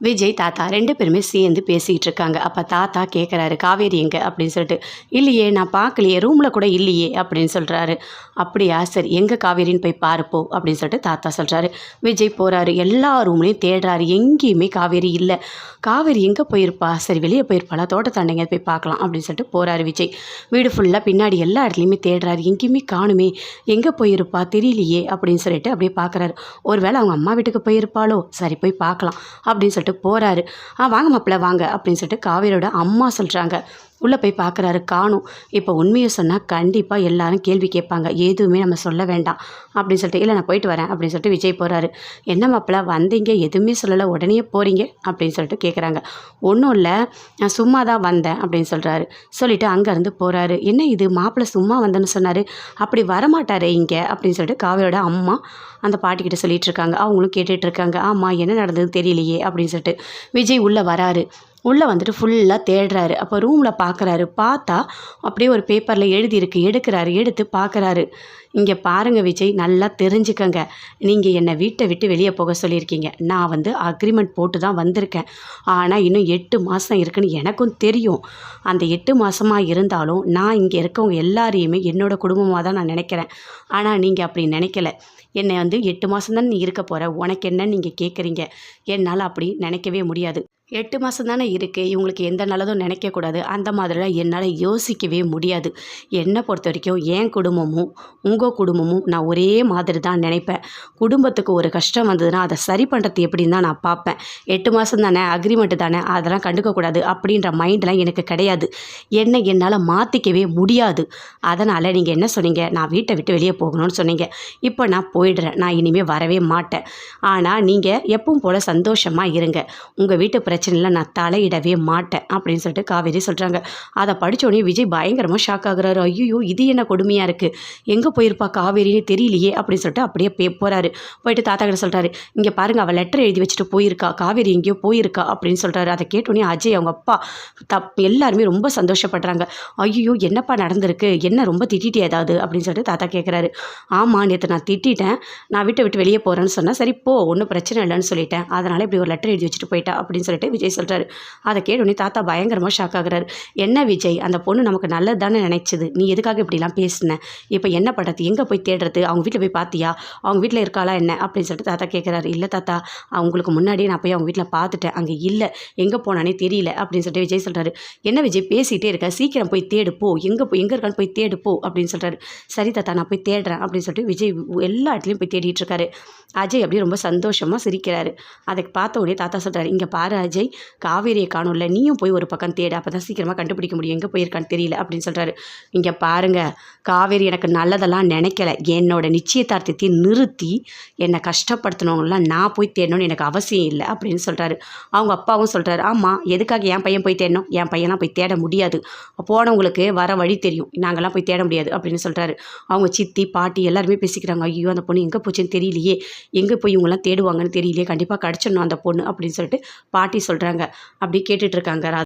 விஜய் தாத்தா ரெண்டு பேருமே சேர்ந்து பேசிக்கிட்டு இருக்காங்க. அப்போ தாத்தா கேட்குறாரு காவேரி எங்கே? அப்படின்னு சொல்லிட்டு இல்லையே நான் பார்க்கலையே ரூமில் கூட இல்லையே அப்படின்னு சொல்கிறாரு அப்படியா சரி எங்கே காவேரின்னு போய் பாருப்போ அப்படின்னு சொல்லிட்டு தாத்தா சொல்கிறாரு விஜய் போகிறாரு எல்லா ரூம்லேயும் தேடுறாரு எங்கேயுமே காவேரி இல்லை. காவேரி எங்கே போயிருப்பா? சரி வெளியே போயிருப்பாளா? தோட்டத்தாண்டைங்க போய் பார்க்கலாம் அப்படின்னு சொல்லிட்டு போகிறாரு விஜய். வீடு ஃபுல்லாக பின்னாடி எல்லா இடத்துலையுமே தேடுறாரு எங்கேயுமே காணுமே எங்கே போயிருப்பா? தெரியலையே அப்படின்னு சொல்லிட்டு அப்படியே பார்க்குறாரு ஒருவேளை அவங்க அம்மா வீட்டுக்கு போயிருப்பாளோ? சரி போய் பார்க்கலாம் அப்படின்னு சொல்லிட்டு போகிறாரு ஆ வாங்க மாப்பிள்ள வாங்க அப்படின்னு சொல்லிட்டு காவேரியோட அம்மா சொல்கிறாங்க உள்ளே போய் பார்க்குறாரு காணும். இப்போ உண்மையை சொன்னால் கண்டிப்பாக எல்லாரும் கேள்வி கேட்பாங்க. எதுவுமே நம்ம சொல்ல வேண்டாம். அப்படின்னு சொல்லிட்டு இல்லை நான் போயிட்டு வரேன். அப்படின்னு சொல்லிட்டு விஜய் போகிறாரு என்ன மாப்பிள்ள வந்தீங்க. எதுவுமே சொல்லலை. உடனே போகிறீங்க அப்படின்னு சொல்லிட்டு கேட்குறாங்க. ஒன்றும் இல்லை. நான் சும்மா தான் வந்தேன். அப்படின்னு சொல்கிறாரு சொல்லிவிட்டு அங்கேருந்து போகிறாரு என்ன இது? மாப்பிள்ளை சும்மா வந்தேன்னு சொன்னார். அப்படி வரமாட்டாரே இங்கே. அப்படின்னு சொல்லிட்டு காவியோட அம்மா அந்த பாட்டிக்கிட்ட சொல்லிகிட்டு இருக்காங்க. அவங்களும் கேட்டுட்ருக்காங்க ஆமாம் என்ன நடந்தது தெரியலையே. அப்படின்னு சொல்லிட்டு விஜய் உள்ளே வராரு. உள்ளே வந்துட்டு ஃபுல்லாக தேடுறாரு. அப்போ ரூமில் பார்க்குறாரு பார்த்தா அப்படியே ஒரு பேப்பரில் எழுதியிருக்கு. எடுக்கிறாரு. எடுத்து பார்க்குறாரு இங்கே பாருங்கள் விஜய் நல்லா தெரிஞ்சுக்கங்க. நீங்கள் என்னை வீட்டை விட்டு வெளியே போக சொல்லியிருக்கீங்க. நான் வந்து அக்ரிமெண்ட் போட்டு தான் வந்திருக்கேன். ஆனால் இன்னும் எட்டு மாதம் இருக்குன்னு எனக்கும் தெரியும். அந்த எட்டு மாதமாக இருந்தாலும் நான் இங்கே இருக்கவங்க எல்லாரையுமே என்னோடய குடும்பமாக தான் நான் நினைக்கிறேன். ஆனால் நீங்கள் அப்படி நினைக்கல. என்னை வந்து எட்டு மாதம் தான் நீ இருக்க போகிற உனக்கு என்ன நீங்கள் கேட்குறீங்க என்னால் அப்படி நினைக்கவே முடியாது. எட்டு மாதம் தானே இருக்குது இவங்களுக்கு எந்த நல்லதும் நினைக்கக்கூடாது. அந்த மாதிரிலாம் என்னால் யோசிக்கவே முடியாது. என்னை பொறுத்த வரைக்கும் என் குடும்பமும் உங்கள் குடும்பமும் நான் ஒரே மாதிரி தான் நினைப்பேன். குடும்பத்துக்கு ஒரு கஷ்டம் வந்ததுன்னா அதை சரி பண்ணுறது எப்படின்னு தான் நான் பார்ப்பேன். எட்டு மாதம் தானே அக்ரிமெண்ட்டு தானே அதெல்லாம் கண்டுக்கக்கூடாது அப்படின்ற மைண்டெலாம் எனக்கு கிடையாது. என்னை என்னால் மாற்றிக்கவே முடியாது. அதனால் நீங்கள் என்ன சொன்னீங்க? நான் வீட்டை விட்டு வெளியே போகணும்னு சொன்னீங்க. இப்போ நான் போயிடுறேன். நான் இனிமேல் வரவே மாட்டேன். ஆனால் நீங்கள் எப்பவும் போல் சந்தோஷமாக இருங்க. உங்கள் வீட்டு பிரச்சனையில் நான் தலையிடவே மாட்டேன் அப்படின்னு சொல்லிட்டு காவேரி சொல்கிறாங்க அதை படித்தோடனே விஜய் பயங்கரமாக ஷாக் ஆகுறாரு. ஐயோ இது என்ன கொடுமையாக இருக்குது எங்கே போயிருப்பா காவேரின்னு தெரியலையே அப்படின்னு சொல்லிட்டு அப்படியே பே போகிறாரு போயிட்டு தாத்தா கிட்ட சொல்கிறாரு இங்கே பாருங்கள் அவள் லெட்டர் எழுதி வச்சுட்டு போயிருக்கா. காவேரி எங்கேயோ போயிருக்கா. அப்படின்னு சொல்கிறாரு அதை கேட்டோடனே அஜய் அவங்க அப்பா தப் எல்லாருமே ரொம்ப சந்தோஷப்படுறாங்க. ஐயோ என்னப்பா நடந்திருக்கு? என்ன ரொம்ப திட்டிட்டே ஏதாவது? அப்படின்னு சொல்லிட்டு தாத்தா கேட்குறாரு ஆமாம் நேற்று நான் திட்டிட்டேன். நான் விட்டு விட்டு வெளியே போகிறேன்னு சொன்னால் சரி போ ஒன்றும் பிரச்சனை இல்லைன்னு சொல்லிட்டேன். அதனால் இப்படி ஒரு லெட்டர் எழுதி வச்சுட்டு போயிட்டா. அப்படின்னு சொல்லிட்டு விஜய் சொல்கிறாரு அதை கேட்டோடனே தாத்தா பயங்கரமாக ஷாக் ஆகுறாரு. என்ன விஜய் அந்த பொண்ணு நமக்கு நல்லது தானே நினைச்சது? நீ எதுக்காக இப்படிலாம் பேசின? இப்போ என்ன பண்ணுறது எங்கே போய் தேடுறது? அவங்க வீட்டில் போய் பார்த்தியா அவங்க வீட்டில் இருக்காளா என்ன? அப்படின்னு சொல்லிட்டு தாத்தா கேட்குறாரு இல்லை தாத்தா அவங்களுக்கு முன்னாடியே நான் போய் அவங்க வீட்டில் பார்த்துட்டேன் அங்கே இல்லை. எங்கே போனானே தெரியல. அப்படின்னு சொல்லிட்டு விஜய் சொல்கிறாரு என்ன விஜய் பேசிகிட்டே இருக்க. சீக்கிரம் போய் தேடு போ. எங்கே போய் எங்கே இருக்கான்னு போய் தேடு போ. அப்படின்னு சொல்கிறாரு சரி தாத்தா நான் போய் தேடுறேன். அப்படின்னு சொல்லிட்டு விஜய் எல்லா இடத்துலையும் போய் தேடிட்டு இருக்காரு. அஜய் அப்படியே ரொம்ப சந்தோஷமாக சிரிக்கிறாரு. அதை பார்த்த உடனே தாத்தா சொல்கிறாரு இங்கே பாரு அஜய். காவேரியை காணும்ல நீயும் போய் ஒரு பக்கம் தேடு அப்போ தான் சீக்கிரமாக கண்டுபிடிக்க முடியும். எங்கே போயிருக்கான்னு தெரியல அப்படின்னு சொல்கிறாரு இங்கே பாருங்கள் காவேரி எனக்கு நல்லதெல்லாம் நினைக்கல. என்னோட நிச்சயதார்த்தத்தை நிறுத்தி என்னை கஷ்டப்படுத்தினவங்களாம் நான் போய் தேடணும்னு எனக்கு அவசியம் இல்லை அப்படின்னு சொல்கிறாரு அவங்க அப்பாவும் சொல்கிறாரு ஆமாம் எதுக்காக என் பையன் போய் தேடணும்? என் பையன்லாம் போய் தேட முடியாது. போனவங்களுக்கு வர வழி தெரியும். நாங்கள்லாம் போய் தேட முடியாது. அப்படின்னு சொல்கிறாரு அவங்க சித்தி பாட்டி எல்லாருமே பேசிக்கிறாங்க ஐயோ அந்த பொண்ணு எங்கே போச்சுன்னு தெரியலையே. எங்கே போய் இவங்கெல்லாம் தேடுவாங்கன்னு தெரியலையே. கண்டிப்பாக கிடச்சிடணும் அந்த பொண்ணு. அப்படின்னு சொல்லிட்டு பாட்டி சொல்கிறாங்க அப்படி கேட்டுட்ருக்காங்க